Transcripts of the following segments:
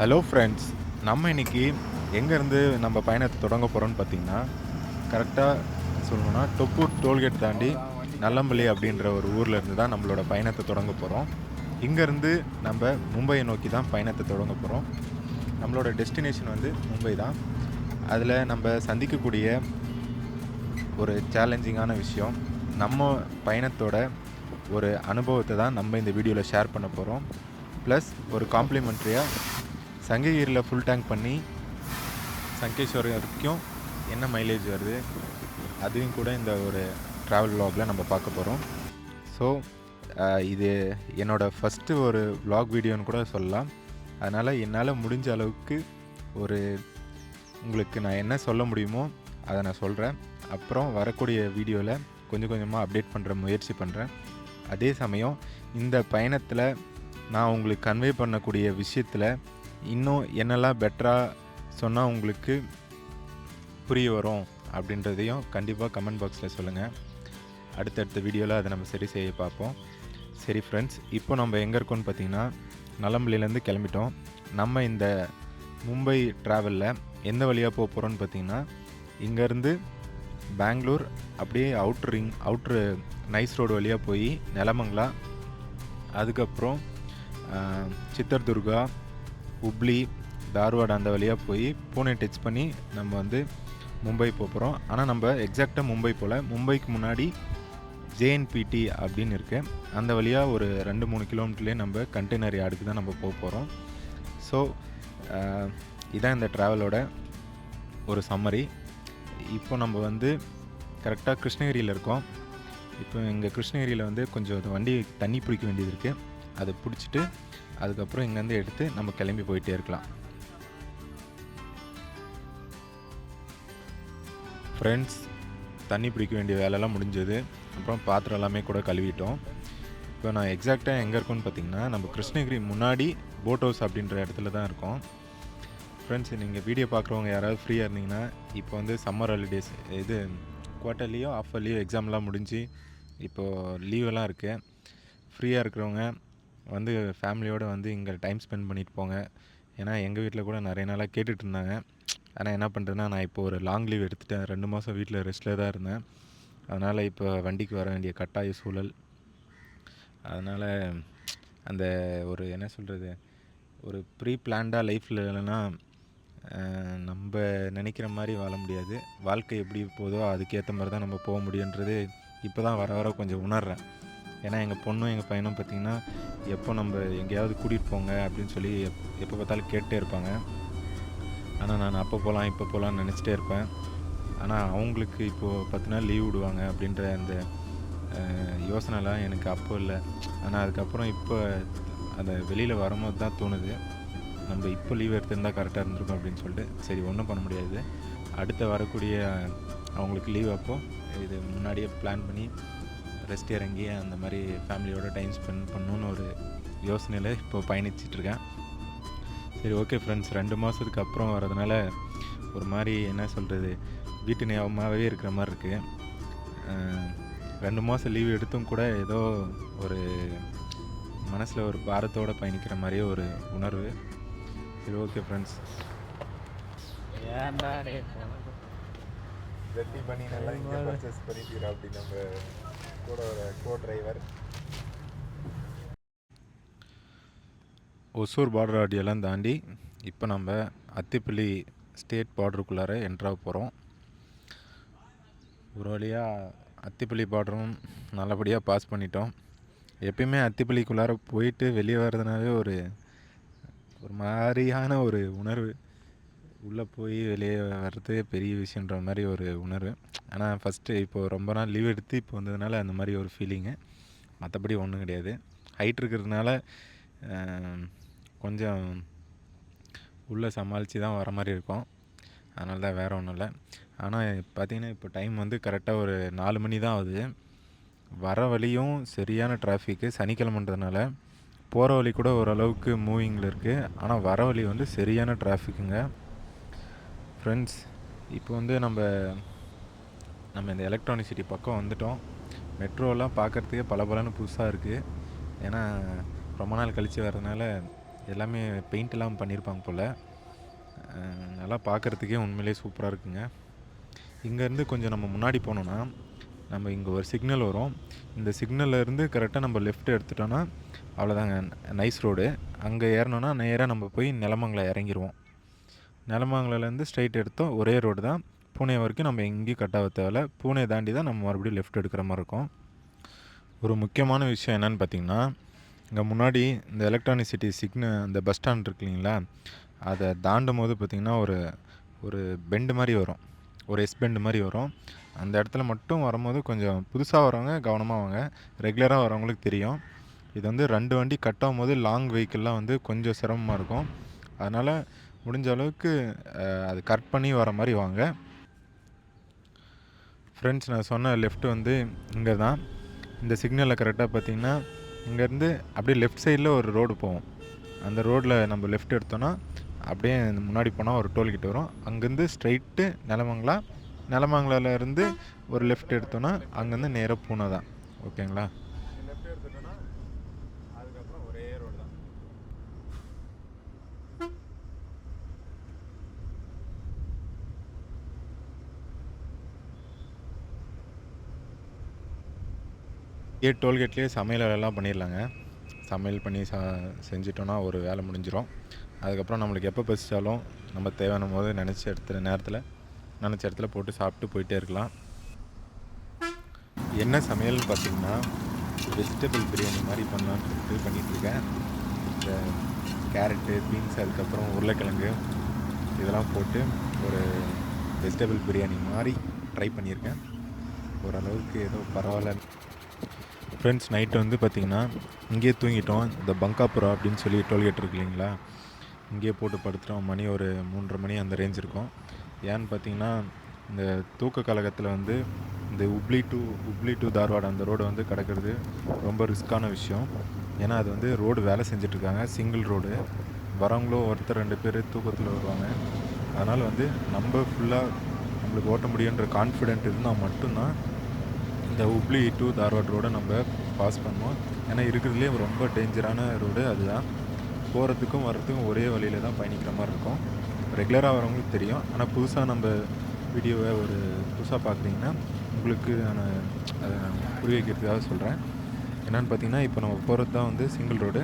Hello friends நம்ம இன்னைக்கு எங்கேருந்து நம்ம பயணத்தை தொடங்க போகிறோம்னு பார்த்தீங்கன்னா கரெக்டாக சொல்லணும்னா தொப்பூர் டோல்கேட் தாண்டி நல்லம்பள்ளி அப்படின்ற ஒரு ஊரில் இருந்து தான் நம்மளோட பயணத்தை தொடங்க போகிறோம் இங்கேருந்து நம்ம மும்பையை நோக்கி தான் பயணத்தை தொடங்க போகிறோம் நம்மளோட டெஸ்டினேஷன் வந்து மும்பை தான். அதில் நம்ம சந்திக்கக்கூடிய ஒரு சேலஞ்சிங்கான விஷயம் நம்ம பயணத்தோட ஒரு அனுபவத்தை தான் நம்ம இந்த வீடியோவில் ஷேர் பண்ண போகிறோம் ப்ளஸ் ஒரு காம்ப்ளிமெண்ட்ரியாக சங்ககிரியில் ஃபுல் டேங்க் பண்ணி சங்கேஸ்வரம் வரைக்கும் என்ன மைலேஜ் வருது? அதையும் கூட இந்த ஒரு ட்ராவல் vlogல நம்ம பார்க்க போகிறோம் ஸோ இது என்னோடய ஃபஸ்ட்டு ஒரு vlog வீடியோன்னு கூட சொல்லலாம். அதனால் என்னால் முடிஞ்ச அளவுக்கு ஒரு உங்களுக்கு நான் என்ன சொல்ல முடியுமோ அதை நான் சொல்கிறேன் அப்புறம் வரக்கூடிய வீடியோவில் கொஞ்சம் கொஞ்சமாக அப்டேட் பண்ணுற முயற்சி பண்ணுறேன் அதே சமயம் இந்த பயணத்தில் நான் உங்களுக்கு கன்வே பண்ணக்கூடிய விஷயத்தில் இன்னும் என்னெல்லாம் பெட்டராக சொன்னால் உங்களுக்கு புரிய வரும் அப்படின்றதையும் கண்டிப்பாக கமெண்ட் பாக்ஸில் சொல்லுங்கள் அடுத்தடுத்த வீடியோவில் அதை நம்ம சரி செய்ய பார்ப்போம். சரி ஃப்ரெண்ட்ஸ் இப்போ நம்ம எங்கே இருக்கோம்னு பார்த்தீங்கன்னா நலம்பள்ளியிலேருந்து கிளம்பிட்டோம். நம்ம இந்த மும்பை ட்ராவலில் எந்த வழியாக போக போகிறோம்னு பார்த்தீங்கன்னா இங்கேருந்து பெங்களூர் அப்படியே outer ring outer NICE road வழியாக போய் நிலமங்களா அதுக்கப்புறம் சித்தர்துர்கா உப்ளி தார்வாட் அந்த வழியாக போய் பூனே டச் பண்ணி நம்ம வந்து மும்பை போக போகிறோம் ஆனால் நம்ம எக்ஸாக்டாக மும்பை போல். மும்பைக்கு முன்னாடி ஜேஎன்பிடி அப்படின்னு இருக்கு. அந்த வழியாக ஒரு ரெண்டு மூணு கிலோமீட்டர்லேயே நம்ம கண்டெய்னர் யார்டுக்கு தான் நம்ம போக போகிறோம் ஸோ இதான் இந்த ட்ராவலோட ஒரு சம்மரி இப்போ நம்ம வந்து கரெக்டாக கிருஷ்ணகிரியில் இருக்கோம். இப்போ எங்கள் கிருஷ்ணகிரியில் வந்து கொஞ்சம் வண்டி தண்ணி பிடிக்க வேண்டியது இருக்குது அதை பிடிச்சிட்டு அதுக்கப்புறம் இங்கேருந்து எடுத்து நம்ம கிளம்பி போயிட்டே இருக்கலாம். ஃப்ரெண்ட்ஸ் தண்ணி பிடிக்க வேண்டிய வேலையெல்லாம் முடிஞ்சது. அப்புறம் பாத்திரம் எல்லாமே கூட கழுவிட்டோம். இப்போ நான் எக்ஸாக்டாக எங்கே இருக்கோன்னு பார்த்தீங்கன்னா நம்ம கிருஷ்ணகிரி முன்னாடி போட் ஹவுஸ் அப்படின்ற இடத்துல தான் இருக்கோம். ஃப்ரெண்ட்ஸ் நீங்கள் வீடியோ பார்க்குறவங்க யாராவது ஃப்ரீயாக இருந்தீங்கன்னா இப்போ வந்து சம்மர் ஹாலிடேஸ் இது குவார்ட்டர்லியோ ஆஃப் எக்ஸாம்லாம் முடிஞ்சு இப்போது லீவெல்லாம் இருக்குது ஃப்ரீயாக இருக்கிறவங்க வந்து ஃபேமிலியோடு வந்து இங்கே டைம் ஸ்பெண்ட் பண்ணிட்டு போங்க. ஏன்னா எங்கள் வீட்டில் கூட நிறைய நாளாக கேட்டுட்டு இருந்தாங்க. ஆனால் என்ன பண்ணுறதுன்னா நான் இப்போ ஒரு லாங் லீவ் எடுத்துட்டேன். ரெண்டு மாதம் வீட்டில் ரெஸ்ட்டில் தான் இருந்தேன். அதனால் இப்போ வண்டிக்கு வர வேண்டிய கட்டாய சூழல். அதனால் அந்த ஒரு என்ன சொல்கிறது ஒரு ப்ரீ பிளான்டாக லைஃப்பில் இல்லைன்னா நம்ம நினைக்கிற மாதிரி வாழ முடியாது. வாழ்க்கை எப்படி போதோ அதுக்கேற்ற மாதிரி தான் நம்ம போக முடியுன்றது இப்போ தான் வர வர கொஞ்சம் உணர்கிறேன் ஏன்னா எங்கள் பொண்ணும் எங்கள் பையனும் பார்த்திங்கன்னா எப்போ நம்ம எங்கேயாவது கூட்டிகிட்டு போங்க அப்படின்னு சொல்லி எப் எப்போ பார்த்தாலும் கேட்டே இருப்பாங்க. ஆனால் நான் அப்போ போகலாம் இப்போ போகலான்னு நினச்சிட்டே இருப்பேன். ஆனால் அவங்களுக்கு இப்போது பத்து நாள் லீவ் விடுவாங்க அப்படின்ற அந்த யோசனைலாம் எனக்கு அப்போ இல்லை. ஆனால் அதுக்கப்புறம் இப்போ அந்த வெளியில் வரும்போது தான் தோணுது. நம்ம இப்போ லீவ் எடுத்திருந்தால் கரெக்டாக இருந்திருக்கும் அப்படின்னு சொல்லிட்டு. சரி ஒன்றும் பண்ண முடியாது. அடுத்த வரக்கூடிய அவங்களுக்கு லீவ் அப்போ இது முன்னாடியே பிளான் பண்ணி ரெஸ்ட் இறங்கி அந்த மாதிரி ஃபேமிலியோட டைம் ஸ்பெண்ட் பண்ணணுன்னு ஒரு யோசனையில் இப்போ பயணிச்சிட்ருக்கேன். சரி ஓகே ஃப்ரெண்ட்ஸ். ரெண்டு மாதத்துக்கு அப்புறம் வரதுனால ஒரு மாதிரி என்ன சொல்கிறது வீட்டு ஞாபகமாகவே இருக்கிற மாதிரி இருக்குது ரெண்டு மாதம் லீவ் எடுத்தும் கூட ஏதோ ஒரு மனசில் ஒரு பாரத்தோடு பயணிக்கிற மாதிரியே ஒரு உணர்வு. சரி ஓகே ஃப்ரெண்ட்ஸ். ஏன்டா ரெட்டி பண்ணி நல்லா இங்கே பர்ச்சேஸ் பண்ணிட்டு அப்படி நம்ம கூட ஒரு கோ டிரைவர் ஒசூர் பார்டர் ஆடியெல்லாம் தாண்டி இப்போ நம்ம அத்திப்பள்ளி ஸ்டேட் பார்டருக்குள்ளார என்ட்ராக போகிறோம் ஒரு வழியாக அத்திப்பள்ளி பார்டரும் நல்லபடியாக பாஸ் பண்ணிட்டோம். எப்பயுமே அத்திப்பள்ளிக்குள்ளார போயிட்டு வெளியே வர்றதுனாவே ஒரு ஒரு மாதிரியான ஒரு உணர்வு. உள்ளே போய் வெளியே வர்றது பெரிய விஷயன்ற மாதிரி ஒரு உணர்வு. ஆனால் ஃபஸ்ட்டு இப்போது ரொம்ப நாள் லீவ் எடுத்து இப்போ வந்ததுனால அந்த மாதிரி ஒரு ஃபீலிங்கு மற்றபடி ஒன்றும் கிடையாது. ஹைட் இருக்கிறதுனால கொஞ்சம் உள்ளே சமாளித்து தான் வர மாதிரி இருக்கும். அதனால தான் வேறு ஒன்றும் இல்லை. ஆனால் பார்த்திங்கன்னா இப்போ டைம் வந்து கரெக்டாக ஒரு நாலு மணி தான் ஆகுது. வர வழியும் சரியான டிராஃபிக்கு சனிக்கிழமன்றதுனால போகிற வழி கூட ஓரளவுக்கு மூவிங்கில் இருக்குது ஆனால் வர வழி வந்து சரியான டிராஃபிக்குங்க ஃப்ரெண்ட்ஸ் இப்போ வந்து நம்ம நம்ம இந்த எலக்ட்ரானிக் சிட்டி பக்கம் வந்துட்டோம். மெட்ரோலாம் பார்க்குறதுக்கே பல புதுசாக இருக்குது ஏன்னா ரொம்ப நாள் கழித்து வரதுனால எல்லாமே பெயிண்ட்லாம் பண்ணியிருப்பாங்க போல். நல்லா பார்க்குறதுக்கே உண்மையிலே சூப்பராக இருக்குங்க. இங்கேருந்து கொஞ்சம் நம்ம முன்னாடி போனோன்னா நம்ம இங்கே ஒரு சிக்னல் வரும். இந்த சிக்னல்ல இருந்து கரெக்டாக நம்ம லெஃப்ட் எடுத்துட்டோன்னா அவ்வளோதாங்க நைஸ் ரோடு அங்கே ஏறினோன்னா நேராக நம்ம போய் நிலமங்களை இறங்கிடுவோம் நிலமங்கலேருந்து ஸ்ட்ரைட் எடுத்தோம். ஒரே ரோடு தான். பூனே வரைக்கும் நம்ம எங்கேயும் கட் ஆக தேவையில்ல. பூனே தாண்டி தான் நம்ம மறுபடியும் லெஃப்ட் எடுக்கிற மாதிரி இருக்கும். ஒரு முக்கியமான விஷயம் என்னன்னு பார்த்தீங்கன்னா இங்கே முன்னாடி இந்த எலக்ட்ரானிக் சிட்டி சிக்னல் இந்த பஸ் ஸ்டாண்ட் இருக்கு இல்லைங்களா? அதை தாண்டும் போது பார்த்திங்கன்னா ஒரு ஒரு பெண்டு மாதிரி வரும். ஒரு எஸ் பெண்டு மாதிரி வரும். அந்த இடத்துல மட்டும் வரும்போது கொஞ்சம் புதுசாக வரவங்க கவனமாக வாங்க. ரெகுலராக வரவங்களுக்கு தெரியும். இது வந்து ரெண்டு வண்டி கட் ஆகும்போது லாங் வெஹிக்கிள்லாம் வந்து கொஞ்சம் சிரமமாக இருக்கும். அதனால் முடிஞ்ச அளவுக்கு அது கட் பண்ணி வர மாதிரி வாங்க. ஃப்ரெண்ட்ஸ் நான் சொன்ன லெஃப்ட் வந்து இங்கே தான். இந்த சிக்னலில் கரெக்டாக பார்த்தீங்கன்னா இங்கேருந்து அப்படியே லெஃப்ட் சைடில் ஒரு ரோடு போகும் அந்த ரோட்டில் நம்ம லெஃப்ட் எடுத்தோன்னா அப்படியே இந்த முன்னாடி போனால் ஒரு டோல்கேட் வரும். அங்கேருந்து ஸ்ட்ரைட்டு நிலமங்களா நிலமங்கலால இருந்து ஒரு லெஃப்ட் எடுத்தோன்னா அங்கேருந்து நேராக பூனை தான். ஓகேங்களா லெஃப்ட் எடுத்துட்டோன்னா அதுக்கப்புறம் ஒரே ரோடு தான் ஏ டோல்கேட்லேயே சமையல் வேலைலாம் பண்ணிடலாங்க. சமையல் பண்ணி ச செஞ்சிட்டோன்னா ஒரு வேலை முடிஞ்சிடும் அதுக்கப்புறம் நம்மளுக்கு எப்போ பசித்தாலும் நம்ம தேவையான போது நினச்ச இடத்துல நேரத்தில் நினச்ச இடத்துல போட்டு சாப்பிட்டு போயிட்டே இருக்கலாம். என்ன சமையல்னு பார்த்தீங்கன்னா வெஜிடபிள் பிரியாணி மாதிரி பண்ணலான்னு சொல்லிட்டு பண்ணிட்டு இருக்கேன். இந்த கேரட்டு பீன்ஸ் அதுக்கப்புறம் உருளைக்கிழங்கு இதெல்லாம் போட்டு ஒரு வெஜிடபிள் பிரியாணி மாதிரி ட்ரை பண்ணியிருக்கேன். ஓரளவுக்கு ஏதோ பரவாயில்ல ஃப்ரெண்ட்ஸ் நைட்டு வந்து பார்த்திங்கன்னா இங்கேயே தூங்கிட்டோம். இந்த பங்காபுரா அப்படின்னு சொல்லி டோல்கேட் இருக்கு இல்லைங்களா? இங்கேயே போட்டு படுத்துட்டோம் மணி ஒரு மூன்றரை மணி அந்த ரேஞ்ச் இருக்கும். ஏன்னு பார்த்தீங்கன்னா இந்த தூக்க கழகத்தில் வந்து இந்த உப்ளி டு உப்ளி டு தார்வாடு அந்த ரோடு வந்து கிடக்கிறது ரொம்ப ரிஸ்க்கான விஷயம். ஏன்னா அது வந்து ரோடு வேலை செஞ்சிட்ருக்காங்க. சிங்கிள் ரோடு வரவங்களும் ஒருத்தர் ரெண்டு பேர் தூக்கத்தில் வருவாங்க. அதனால் வந்து நம்ம ஃபுல்லாக நம்மளுக்கு ஓட்ட முடியுன்ற கான்ஃபிடென்ட் இருந்தால் மட்டும்தான் இந்த உப்ளி டு e தார்வாட் ரோடை நம்ம பாஸ் பண்ணுவோம் ஏன்னா இருக்கிறதுலே ரொம்ப டேஞ்சரான ரோடு அதுதான். போகிறதுக்கும் வர்றதுக்கும் ஒரே வழியில் தான் பயணிக்கிற மாதிரி இருக்கும். ரெகுலராக வரவங்களுக்கு தெரியும். ஆனால் புதுசாக நம்ம வீடியோவை ஒரு புதுசாக பார்க்குறீங்கன்னா உங்களுக்கு நான் அதை நான் புரிய வைக்கிறதுக்காக சொல்கிறேன் என்னென்னு பார்த்தீங்கன்னா இப்போ நம்ம போகிறது தான் வந்து சிங்கிள் ரோடு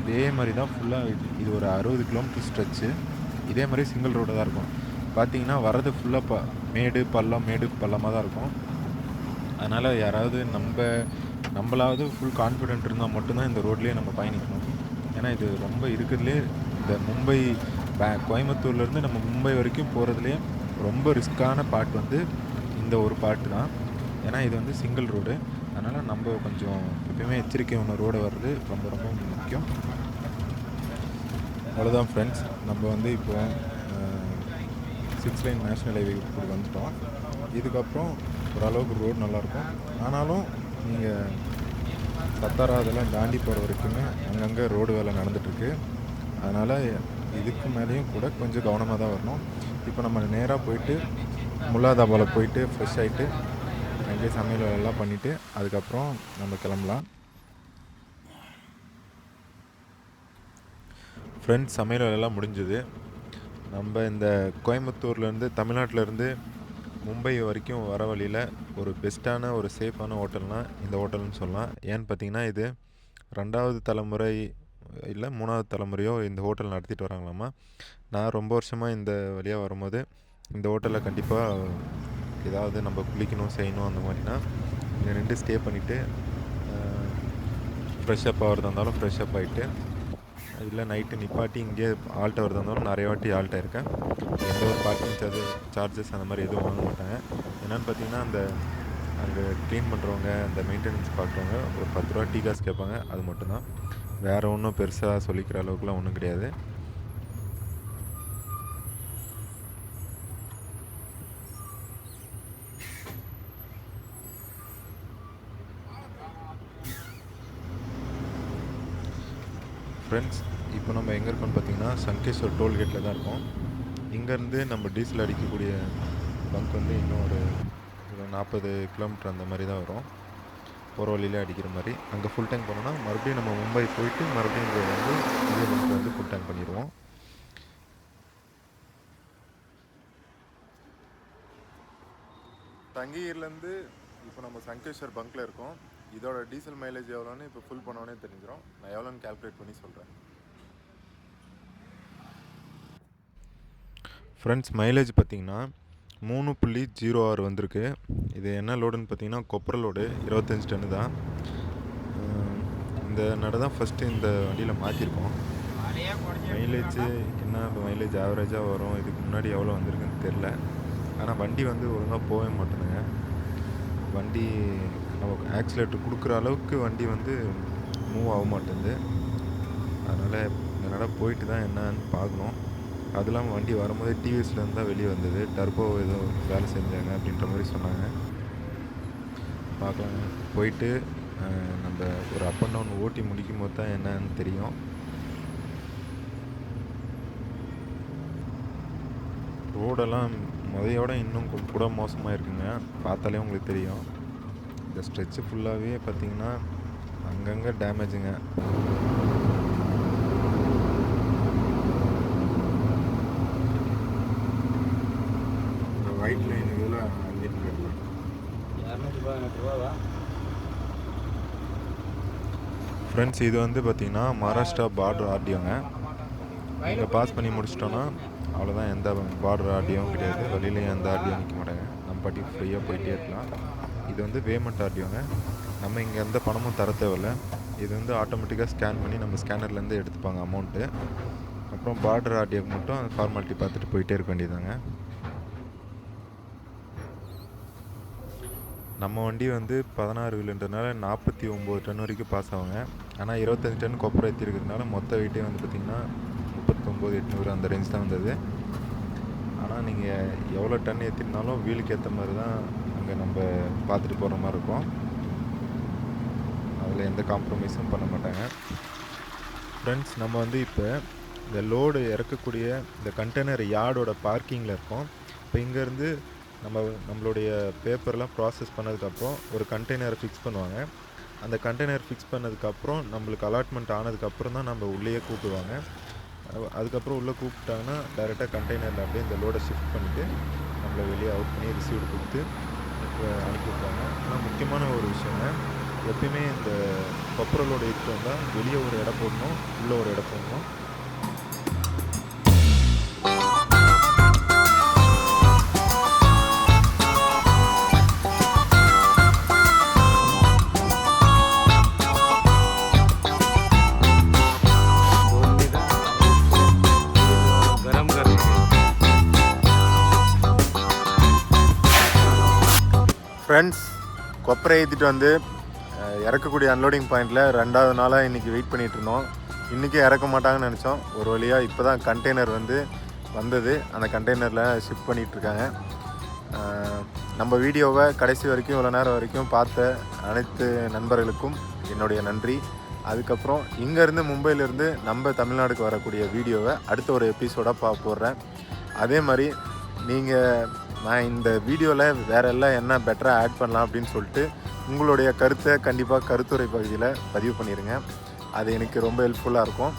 இதே மாதிரி தான் ஃபுல்லாக இது ஒரு அறுபது கிலோமீட்டர் ஸ்ட்ரெச்சு இதே மாதிரி சிங்கிள் ரோடு தான் இருக்கும். பார்த்தீங்கன்னா வர்றது ஃபுல்லாக ப மேடு பள்ளம் மேடு பள்ளமாக தான் இருக்கும். அதனால் யாராவது நம்ம நம்மளாவது ஃபுல் கான்ஃபிடென்ட் இருந்தால் மட்டும்தான் இந்த ரோட்லேயே நம்ம பயணிக்கணும். ஏன்னா இது ரொம்ப இருக்கிறதுலே இந்த மும்பை பே கோயம்புத்தூர்லேருந்து நம்ம மும்பை வரைக்கும் போகிறதுலே ரொம்ப ரிஸ்க்கான பார்ட் வந்து இந்த ஒரு பார்ட்டு தான். ஏன்னா இது வந்து சிங்கிள் ரோடு அதனால் நம்ம கொஞ்சம் எப்பயுமே எச்சரிக்கை ஒன்று ரோடு வர்றது ரொம்ப ரொம்ப முக்கியம். அவ்வளோதான் ஃப்ரெண்ட்ஸ் நம்ம வந்து இப்போ சிக்ஸ் லைன் நேஷ்னல் ஹைவே இப்படி வந்துட்டோம். இதுக்கப்புறம் ஓரளவுக்கு ரோடு நல்லாயிருக்கும். ஆனாலும் நீங்கள் சத்தாரா அதெல்லாம் தாண்டி போகிற வரைக்குமே அங்கங்கே ரோடு வேலை நடந்துகிட்ருக்கு அதனால் இதுக்கு மேலேயும் கூட கொஞ்சம் கவனமாக தான் வரணும். இப்போ நம்ம நேராக போயிட்டு முல்லாதாபாவில் போயிட்டு ஃப்ரெஷ் ஆகிட்டு அங்கேயே சமையல் வேலைலாம் பண்ணிவிட்டு அதுக்கப்புறம் நம்ம கிளம்பலாம். ஃப்ரெண்ட்ஸ் சமையல் வேலைலாம் முடிஞ்சுது. நம்ம இந்த கோயம்புத்தூர்லேருந்து தமிழ்நாட்டிலேருந்து மும்பை வரைக்கும் வர வழியில் ஒரு பெஸ்ட்டான ஒரு சேஃபான ஹோட்டல்னால் இந்த ஹோட்டல்னு சொல்லலாம். ஏன்னு பார்த்தீங்கன்னா இது ரெண்டாவது தலைமுறை இல்லை மூணாவது தலைமுறையோ இந்த ஹோட்டல் நடத்திட்டு வராங்களாமா? நான் ரொம்ப வருஷமாக இந்த வழியாக வரும்போது இந்த ஹோட்டலில் கண்டிப்பாக ஏதாவது நம்ம குளிக்கணும் செய்யணும் அந்த மாதிரினா இங்கே நின்று ஸ்டே பண்ணிவிட்டு ஃப்ரெஷ்ஷப் ஆகிறதா இருந்தாலும் ஃப்ரெஷ்ஷப் ஆகிட்டு இல்லை நைட்டு நிப்பாட்டி இங்கே ஆல்ட் வரதா. இருந்தாலும் நிறைய வாட்டி ஆல்ட் இருக்கேன் எந்த ஒரு பார்க்கிங் சார்ஜ் சார்ஜஸ் அந்த மாதிரி எதுவும் வாங்க மாட்டாங்க. என்னென்னு பார்த்தீங்கன்னா அந்த அங்கே க்ளீன் பண்ணுறவங்க அந்த மெயின்டெனன்ஸ் பார்க்குறவங்க ஒரு பத்து ரூபா டீ காசு கேட்பாங்க. அது மட்டும்தான். வேறு ஒன்றும் பெருசாக சொல்லிக்கிற அளவுக்குலாம் ஒன்றும் கிடையாது. ஃப்ரெண்ட்ஸ் இப்போ நம்ம எங்கே இருக்கோம்னு பார்த்தீங்கன்னா சங்கேஸ்வர் டோல்கேட்டில் தான் இருக்கோம். இங்கேருந்து நம்ம டீசல் அடிக்கக்கூடிய பங்க் வந்து இன்னும் ஒரு ஒரு நாற்பது கிலோமீட்டர் அந்த மாதிரி தான் வரும். போகிற வழியிலே அடிக்கிற மாதிரி. அங்கே ஃபுல் டேங்க் பண்ணோன்னா மறுபடியும் நம்ம மும்பை போயிட்டு மறுபடியும் இங்கே வந்து இங்கே வந்து ஃபுல் டேங்க் பண்ணிடுவோம். தங்கியிலேருந்து இப்போ நம்ம சங்கேஸ்வர் பங்க்கில் இருக்கோம். இதோட டீசல் மைலேஜ் எவ்வளோன்னு இப்போ ஃபுல் பண்ணோன்னே தெரிஞ்சிடும். நான் எவ்வளோன்னு கால்குலேட் பண்ணி சொல்கிறேன் ஃப்ரெண்ட்ஸ் மைலேஜ் பார்த்திங்கன்னா மூணு புள்ளி ஜீரோ ஆறு வந்திருக்கு. இது என்ன லோடுன்னு பார்த்தீங்கன்னா கொப்பரை லோடு இருபத்தஞ்சி டன்னு தான். இந்த நடை தான் ஃபஸ்ட்டு இந்த வண்டியில் மாற்றிருக்கோம் மைலேஜ் என்ன மைலேஜ் ஆவரேஜாக வரும்? இதுக்கு முன்னாடி எவ்வளோ வந்திருக்குன்னு தெரில ஆனால் வண்டி வந்து ஒழுங்காக போகவே மாட்டேனுங்க வண்டி நமக்கு ஆக்சிலேட்டர் கொடுக்குற அளவுக்கு வண்டி வந்து மூவ் ஆக மாட்டேங்குது. அதனால் இந்த நட போயிட்டு தான் என்னன்னு பார்க்கணும். அது இல்லாமல் வண்டி வரும்போது டிவிஎஸ்லேருந்து தான் வெளியே வந்தது. டர்போ ஏதோ வேலை செஞ்சாங்க அப்படின்ற மாதிரி சொன்னாங்க. பார்க்கலாம் போயிட்டு நம்ம ஒரு அப் அண்ட் டவுன் ஓட்டி முடிக்கும் போது தான் என்னன்னு தெரியும். ரோடெல்லாம் முதையோட இன்னும் கூட மோசமாக இருக்குங்க பார்த்தாலே உங்களுக்கு தெரியும். இந்த ஸ்ட்ரெச்சு ஃபுல்லாகவே பார்த்தீங்கன்னா அங்கங்கே டேமேஜுங்க இந்த ஒயிட் லைன் இதில் அள்ளிட்டு போயிடலாம் ஃப்ரெண்ட்ஸ் இது வந்து பார்த்தீங்கன்னா மகாராஷ்டிரா பார்டர் ஆர்டிஓங்க இங்கே பாஸ் பண்ணி முடிச்சிட்டோன்னா அவ்வளோதான் எந்த பார்டர் ஆர்டியோவும் கிடையாது. வழியிலையும் எந்த ஆர்டியோ நிற்க மாட்டாங்க. நம்ம பாட்டிக்கு ஃப்ரீயாக போயிட்டே இருக்கலாம். இது வந்து பேமெண்ட் ஆர்டியோங்க நம்ம இங்கே எந்த பணமும் தர தேவையில்ல. இது வந்து ஆட்டோமேட்டிக்காக ஸ்கேன் பண்ணி நம்ம ஸ்கேனர்லேருந்து எடுத்துப்பாங்க அமௌண்ட்டு அப்புறம் பார்டர் ஆர்டியோக்கு மட்டும் ஃபார்மாலிட்டி பார்த்துட்டு போயிட்டே இருக்க வேண்டியதாங்க நம்ம வண்டி வந்து பதினாறு வீலுன்றதுனால நாற்பத்தி ஒம்பது டன் வரைக்கும் பாஸ் ஆகுங்க. ஆனால் இருபத்தஞ்சி டன் கொப்பரை ஏற்றிருக்கிறதுனால மொத்த வெயிட்டே வந்து பார்த்திங்கன்னா முப்பத்தொம்போது எட்நூறு அந்த ரேஞ்ச் தான் வந்தது. ஆனால் நீங்கள் எவ்வளோ டன் ஏற்றிருந்தாலும் வீலுக்கு ஏற்ற மாதிரி தான் அங்கே நம்ம பார்த்துட்டு போகிற மாதிரி இருக்கும். அதில் எந்த காம்ப்ரமைஸும் பண்ண மாட்டாங்க. ஃப்ரெண்ட்ஸ் நம்ம வந்து இப்போ இந்த லோடு இறக்கக்கூடிய இந்த கண்டெய்னர் யார்டோட பார்க்கிங்கில் இருக்கோம். இப்போ இங்கேருந்து நம்ம நம்மளுடைய பேப்பர்லாம் ப்ராசஸ் பண்ணதுக்கப்புறம் ஒரு கண்டெய்னரை ஃபிக்ஸ் பண்ணுவாங்க. அந்த கண்டெய்னர் ஃபிக்ஸ் பண்ணதுக்கப்புறம் நம்மளுக்கு அலாட்மெண்ட் ஆனதுக்கப்புறம் தான் நம்ம உள்ளேயே கூப்பிடுவாங்க. அதுக்கப்புறம் உள்ளே கூப்பிட்டாங்கன்னா டைரெக்டாக கண்டெய்னரில் அப்படியே இந்த லோடை ஷிஃப்ட் பண்ணிவிட்டு நம்மளை வெளியே அவுட் பண்ணி ரிசீவ்டு கொடுத்து அனுப்பி விட்றாங்க ஆனால் முக்கியமான ஒரு விஷயங்க எப்பயுமே இந்த கொப்பரலோட எடுத்து வந்தால் வெளியே ஒரு இடம் போடணும் உள்ளே ஒரு இடம் போடணும். கொப்பரை ஏற்றிட்டு வந்து இறக்கக்கூடிய அன்லோடிங் பாயிண்டில் ரெண்டாவது நாளாக இன்றைக்கி வெயிட் பண்ணிகிட்டு இருந்தோம். இறக்க மாட்டாங்கன்னு நினச்சோம். ஒரு வழியாக இப்போ தான் கண்டெய்னர் வந்து வந்தது. அந்த கண்டெய்னரில் ஷிஃப்ட் பண்ணிகிட்ருக்காங்க நம்ம வீடியோவை கடைசி வரைக்கும் இவ்வளோ நேரம் வரைக்கும் பார்த்த அனைத்து நண்பர்களுக்கும் என்னுடைய நன்றி. அதுக்கப்புறம் இங்கேருந்து மும்பையிலேருந்து நம்ம தமிழ்நாடுக்கு வரக்கூடிய வீடியோவை அடுத்த ஒரு எபிசோடாக பா போடுறேன். அதே மாதிரி நீங்கள் நான் இந்த வீடியோவில் வேற எல்லாம் என்ன பெட்டராக ஆட் பண்ணலாம் அப்படின்னு சொல்லிட்டு உங்களுடைய கருத்தை கண்டிப்பாக கருத்துரை பகுதியில் பதிவு பண்ணிடுங்க அது எனக்கு ரொம்ப ஹெல்ப்ஃபுல்லாக இருக்கும்.